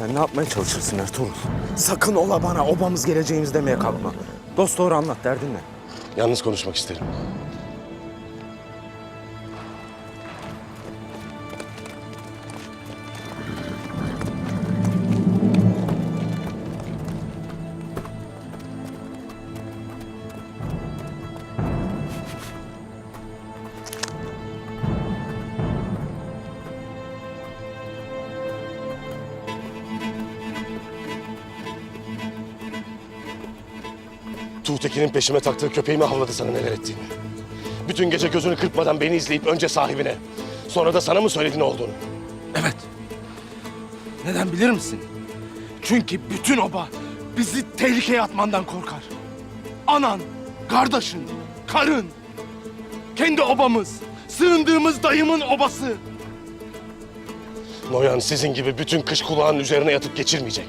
Sen ne yapmaya çalışırsın Ertuğrul? Sakın ola bana obamız geleceğimiz demeye kalkma. Dost doğru anlat derdin ne? Yalnız konuşmak isterim. Tuğtekin'in peşime taktığı köpeğimi havladı sana neler ettiğimi. Bütün gece gözünü kırpmadan beni izleyip önce sahibine, sonra da sana mı söyledi ne olduğunu? Evet. Neden bilir misin? Çünkü bütün oba bizi tehlikeye atmandan korkar. Anan, kardeşin, karın, kendi obamız, sığındığımız dayımın obası. Noyan sizin gibi bütün kış kulağının üzerine yatıp geçirmeyecek.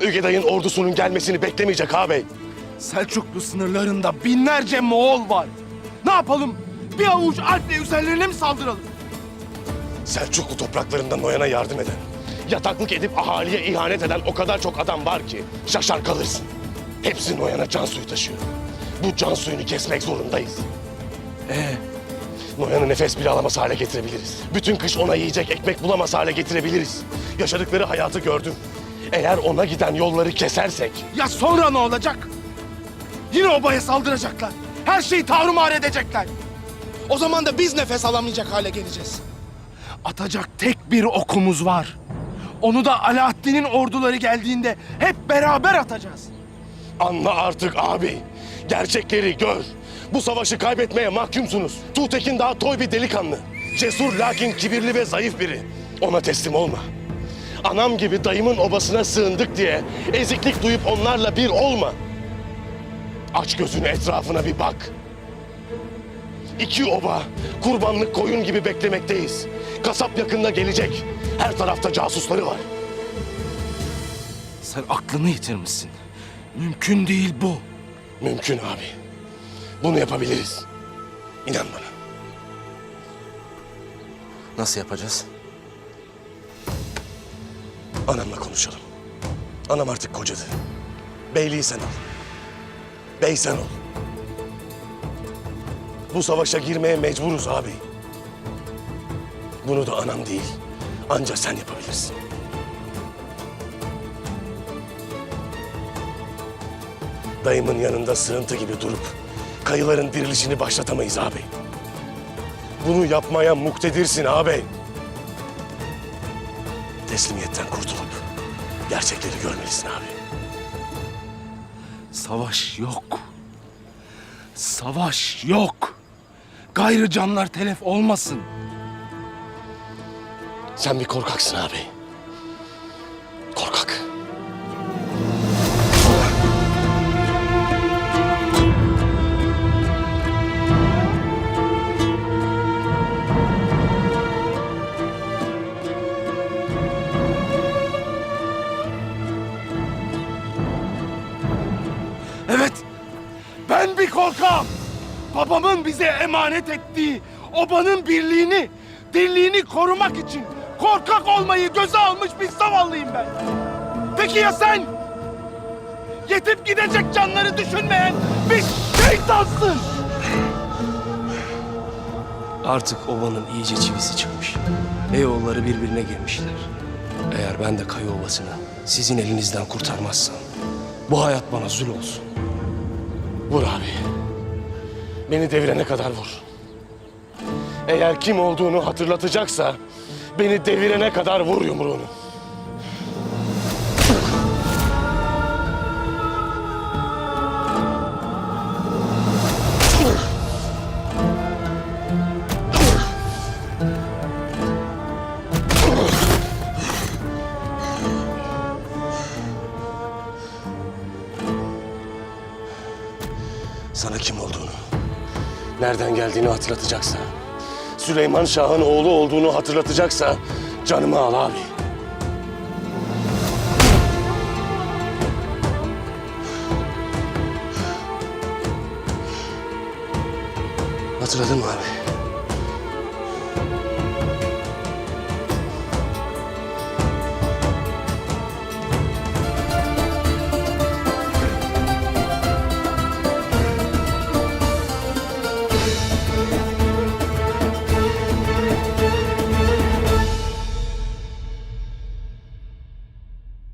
Ügeday'ın ordusunun gelmesini beklemeyecek ağabey. Selçuklu sınırlarında binlerce Moğol var. Ne yapalım? Bir avuç Alp'le üzerlerine mi saldıralım? Selçuklu topraklarında Noyan'a yardım eden, yataklık edip ahaliye ihanet eden o kadar çok adam var ki şaşar kalırsın. Hepsi Noyan'a can suyu taşıyor. Bu can suyunu kesmek zorundayız. Ee, Noyan'ı nefes bile alamaz hale getirebiliriz. Bütün kış ona yiyecek ekmek bulamaz hale getirebiliriz. Yaşadıkları hayatı gördüm. Eğer ona giden yolları kesersek ya sonra ne olacak? Yine obaya saldıracaklar. Her şeyi tarumar edecekler. O zaman da biz nefes alamayacak hale geleceğiz. Atacak tek bir okumuz var. Onu da Alaaddin'in orduları geldiğinde hep beraber atacağız. anla artık abi. Gerçekleri gör. Bu savaşı kaybetmeye mahkumsunuz. Tuğtekin daha toy bir delikanlı. Cesur lakin kibirli ve zayıf biri. Ona teslim olma. Anam gibi dayımın obasına sığındık diye eziklik duyup onlarla bir olma. Aç gözünü etrafına bir bak. İki oba, kurbanlık koyun gibi beklemekteyiz. Kasap yakında gelecek. Her tarafta casusları var. Sen aklını yitirmişsin. Mümkün değil bu. Mümkün abi. Bunu yapabiliriz. İnan bana. Nasıl yapacağız? Anamla konuşalım. Anam artık kocadı. Beyliği sen al. Bey sen ol. Bu savaşa girmeye mecburuz abi. Bunu da anam değil, ancak sen yapabilirsin. Dayımın yanında sığıntı gibi durup kayıların dirilişini başlatamayız abi. Bunu yapmaya muktedirsin ağabey. Teslimiyetten kurtulup gerçekleri görmelisin abi. Savaş yok. Savaş yok. Gayrı canlar telef olmasın. Sen bir korkaksın abi. Korkak. Ben bir korkam. Babamın bize emanet ettiği obanın birliğini, dirliğini korumak için korkak olmayı göze almış bir zavallıyım ben. Peki ya sen? Yetip gidecek canları düşünmeyen bir şeytansın. Artık ovanın iyice çivisi çıkmış. Eyoğulları birbirine girmişler. Eğer ben de Kayı Ovası'nı sizin elinizden kurtarmazsam... ...bu hayat bana zul olsun. Vur abi. Beni devirene kadar vur. Eğer kim olduğunu hatırlatacaksa beni devirene kadar vur yumruğunu. Sana kim olduğunu, nereden geldiğini hatırlatacaksa, Süleyman Şah'ın oğlu olduğunu hatırlatacaksa canımı al abi. Hatırladın mı abi?